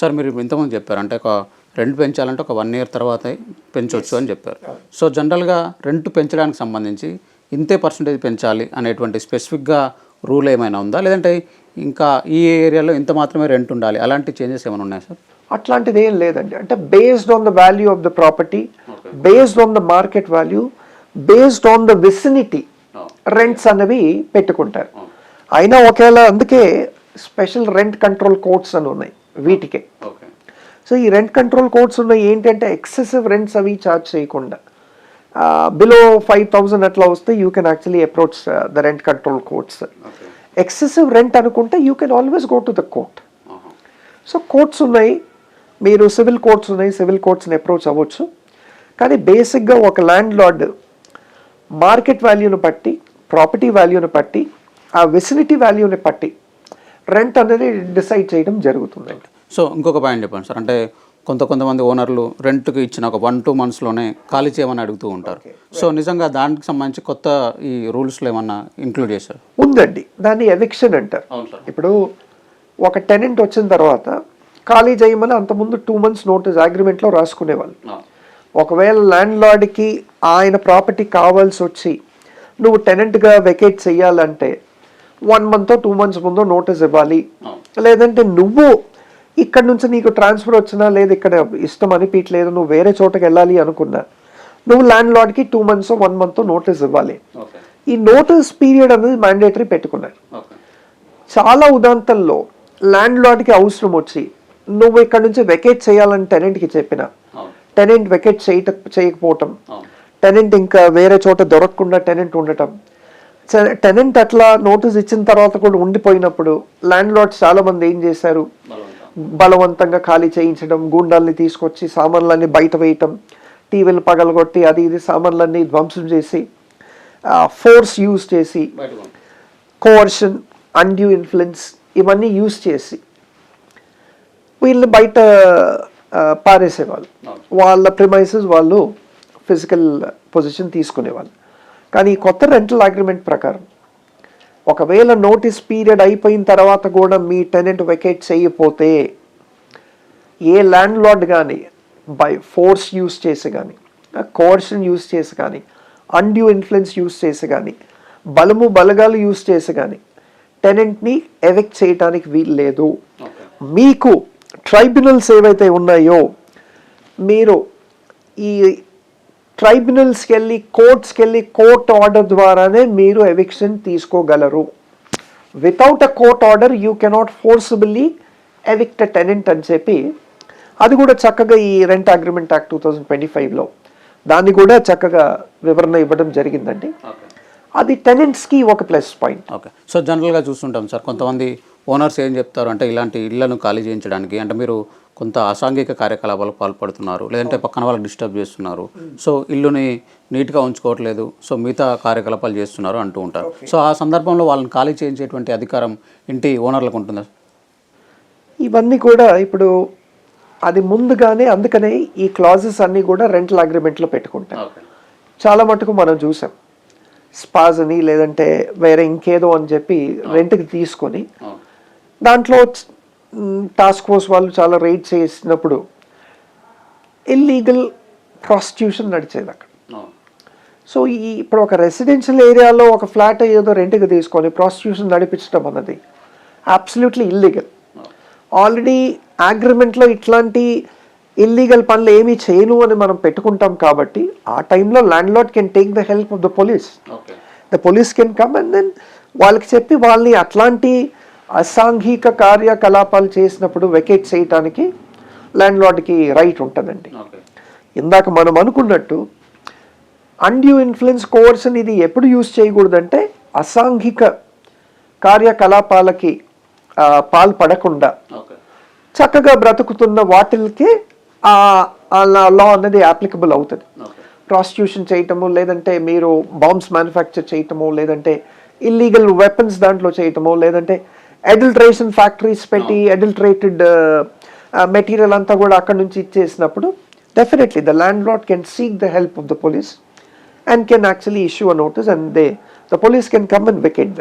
Sir మీరు ఇంతకుముందు చెప్పారు అంటే ఒక రెంట్ పెంచాలంటే ఒక వన్ ఇయర్ తర్వాత పెంచవచ్చు అని చెప్పారు. సో జనరల్గా రెంట్ పెంచడానికి సంబంధించి ఇంతే పర్సంటేజ్ పెంచాలి అనేటువంటి స్పెసిఫిక్గా రూల్ ఏమైనా ఉందా? లేదంటే ఇంకా ఈ ఏరియాలో ఇంత మాత్రమే రెంట్ ఉండాలి అలాంటి చేంజెస్ ఏమైనా ఉన్నాయా సార్? అట్లాంటిది ఏం లేదండి. అంటే based on the value of the property based on the market value based on the vicinity rents అనేవి పెట్టుకుంటారు. అయినా ఒకవేళ అందుకే స్పెషల్ రెంట్ కంట్రోల్ కోడ్స్ అని ఉన్నాయి. వీటికే. సో ఈ రెంట్ కంట్రోల్ కోడ్స్ ఉన్నాయి ఏంటంటే ఎక్సెసివ్ రెంట్స్ అవి చార్జ్ చేయకుండా బిలో ఫైవ్ థౌజండ్ అట్లా వస్తే you can actually approach the rent control okay. Excessive rent అనుకుంటే you can always go to the court so courts ఉన్నాయి. మీరు సివిల్ కోర్ట్స్ ఉన్నాయి. సివిల్ కోర్ట్స్ని అప్రోచ్ అవ్వచ్చు. కానీ బేసిక్గా ఒక ల్యాండ్ లార్డ్ మార్కెట్ వాల్యూని బట్టి ప్రాపర్టీ వాల్యూని బట్టి ఆ వెసినిటీ వాల్యూని బట్టి రెంట్ అనేది డిసైడ్ చేయడం జరుగుతుందండి సో ఇంకొక పాయింట్ చెప్పండి సార్. అంటే కొంత కొంతమంది ఓనర్లు రెంట్కి ఇచ్చిన ఒక వన్ టూ మంత్స్లోనే ఖాళీ చేయమని అడుగుతూ ఉంటారు. సో నిజంగా దానికి సంబంధించి కొత్త ఈ రూల్స్లో ఏమన్నా ఇంక్లూడ్ చేశారు? ఉందండి. దాన్ని ఎవిక్షన్ అంటారు. ఇప్పుడు ఒక టెనెంట్ వచ్చిన తర్వాత ఖాళీ చేయమని అంతకుముందు టూ మంత్స్ నోటీస్ అగ్రిమెంట్లో రాసుకునేవాళ్ళు. ఒకవేళ ల్యాండ్ లార్డ్కి ఆయన ప్రాపర్టీ కావాల్సి వచ్చి నువ్వు టెనెంట్గా వెకేట్ చేయాలంటే వన్ మంత్ టూ మంత్స్ ముందు నోటీస్ ఇవ్వాలి. లేదంటే నువ్వు ఇక్కడ నుంచి నీకు ట్రాన్స్ఫర్ వచ్చినా లేదు ఇక్కడ ఇష్టం అనిపించలేదు నువ్వు వేరే చోటకి వెళ్ళాలి అనుకున్నా నువ్వు ల్యాండ్ లార్డ్కి two months one month notice ఇవ్వాలి. ఈ నోటీస్ పీరియడ్ అనేది మ్యాండేటరీ పెట్టుకున్నారు. చాలా ఉదాంతంలో ల్యాండ్ లార్డ్కి అవసరం వచ్చి నువ్వు ఇక్కడ నుంచి వెకేట్ చేయాలని టెనెంట్కి చెప్పిన టెనెంట్ వెకేట్ చేయట చేయకపోవటం టెనెంట్ ఇంకా వేరే చోట దొరకకుండా టెనెంట్ ఉండటం టెనెంట్ అట్లా నోటీస్ ఇచ్చిన తర్వాత కూడా ఉండిపోయినప్పుడు ల్యాండ్ లార్డ్స్ చాలా మంది ఏం చేశారు? బలవంతంగా. ఖాళీ చేయించడం గుండాల్ని తీసుకొచ్చి సామాన్లన్నీ బయట వేయటం టీవీలు పగలగొట్టి అది ఇది సామాన్లన్నీ ధ్వంసం చేసి ఫోర్స్ యూజ్ చేసి కోవర్షన్ అన్డ్యూ ఇన్ఫ్లుయెన్స్ ఇవన్నీ యూజ్ చేసి వీళ్ళని బయట పారేసేవాళ్ళు. వాళ్ళ ప్రిమైసెస్ వాళ్ళు ఫిజికల్ పొజిషన్ తీసుకునేవాళ్ళు. కానీ ఈ కొత్త రెంటల్ అగ్రిమెంట్ ప్రకారం ఒకవేళ నోటీస్ పీరియడ్ అయిపోయిన తర్వాత కూడా మీ టెనెంట్ వెకేట్ చేయకపోతే ఏ ల్యాండ్ లార్డ్ కానీ బై ఫోర్స్ యూస్ చేసి కానీ కోర్షన్ యూస్ చేసి కానీ అన్డ్యూ ఇన్ఫ్లుయెన్స్ యూస్ చేసి కానీ బలము బలగాలు యూస్ చేసి కానీ టెనెంట్ని ఎవిక్ట్ చేయడానికి వీలు లేదు. మీకు ట్రైబ్యునల్స్ ఏవైతే ఉన్నాయో మీరు ఈ ట్రైబ్యునల్స్కి వెళ్ళి కోర్ట్స్కి వెళ్ళి కోర్ట్ ఆర్డర్ ద్వారానే మీరు eviction తీసుకోగలరు. Without a court order you cannot forcibly evict a tenant అని చెప్పి అది కూడా చక్కగా ఈ rent agreement act two thousand twenty ఫైవ్లో దాన్ని కూడా చక్కగా వివరణ ఇవ్వడం జరిగిందండి. అది టెనెంట్స్కి ఒక ప్లస్ పాయింట్. ఓకే. సో జనరల్గా చూస్తుంటాం సార్ కొంతమంది ఓనర్స్ ఏం చెప్తారు అంటే ఇలాంటి ఇళ్ళను ఖాళీ చేయించడానికి అంటే మీరు కొంత అసాంఘిక కార్యకలాపాలకు పాల్పడుతున్నారు లేదంటే పక్కన వాళ్ళకి డిస్టర్బ్ చేస్తున్నారు. సో ఇల్లుని నీట్గా ఉంచుకోవట్లేదు సో మిగతా కార్యకలాపాలు చేస్తున్నారు అంటూ ఉంటారు. సో ఆ సందర్భంలో వాళ్ళని ఖాళీ చేయించేటువంటి అధికారం ఇంటి ఓనర్లకు ఉంటుందా? ఇవన్నీ కూడా ఇప్పుడు అది ముందుగానే అందుకనే ఈ క్లాజెస్ అన్నీ కూడా రెంటల్ అగ్రిమెంట్లో పెట్టుకుంటాం చాలా మటుకు మనం చూసాం. స్పాజ్ అని లేదంటే వేరే ఇంకేదో అని చెప్పి రెంట్కి తీసుకొని దాంట్లో టాస్క్ ఫోర్స్ వాళ్ళు చాలా రైడ్ చేసినప్పుడు ఇల్లీగల్ ప్రాస్టిట్యూషన్ నడిచేది అక్కడ. సో ఈ ఇప్పుడు ఒక రెసిడెన్షియల్ ఏరియాలో ఒక ఫ్లాట్ ఏదో రెంట్కి తీసుకొని ప్రాస్టిట్యూషన్ నడిపించడం అన్నది అబ్సల్యూట్లీ ఇల్లీగల్ ఆల్రెడీ అగ్రిమెంట్లో ఇట్లాంటి ఇల్లీగల్ పనులు ఏమీ చేయను అని మనం పెట్టుకుంటాం కాబట్టి ఆ టైంలో landlord can take the help of the police the police can come and then వాళ్ళకి చెప్పి వాళ్ళని అట్లాంటి అసాంఘిక కార్యకలాపాలు చేసినప్పుడు వెకేట్ చేయటానికి ల్యాండ్ లార్డ్కి రైట్ ఉంటుందండి ఇందాక మనం అనుకున్నట్టు అన్డ్యూ ఇన్ఫ్లుయెన్స్ కోర్షన్ ఇది ఎప్పుడు యూజ్ చేయకూడదంటే అసాంఘిక కార్యకలాపాలకి పాల్పడకుండా చక్కగా బ్రతుకుతున్న వాటిల్కి ఆ లా అనేది అప్లికబుల్ అవుతుంది. ప్రాస్టిట్యూషన్ చేయటము లేదంటే మీరు బాంబ్స్ మ్యానుఫ్యాక్చర్ చేయటము లేదంటే ఇల్లీగల్ వెపన్స్ దాంట్లో చేయటము లేదంటే అడల్ట్రేషన్ ఫ్యాక్టరీస్ పెట్టి అడల్ట్రేటెడ్ మెటీరియల్ అంతా కూడా అక్కడ నుంచి ఇచ్చేసినప్పుడు definitely the landlord can seek the help of the police and can actually issue a notice and they the police can come and vacate them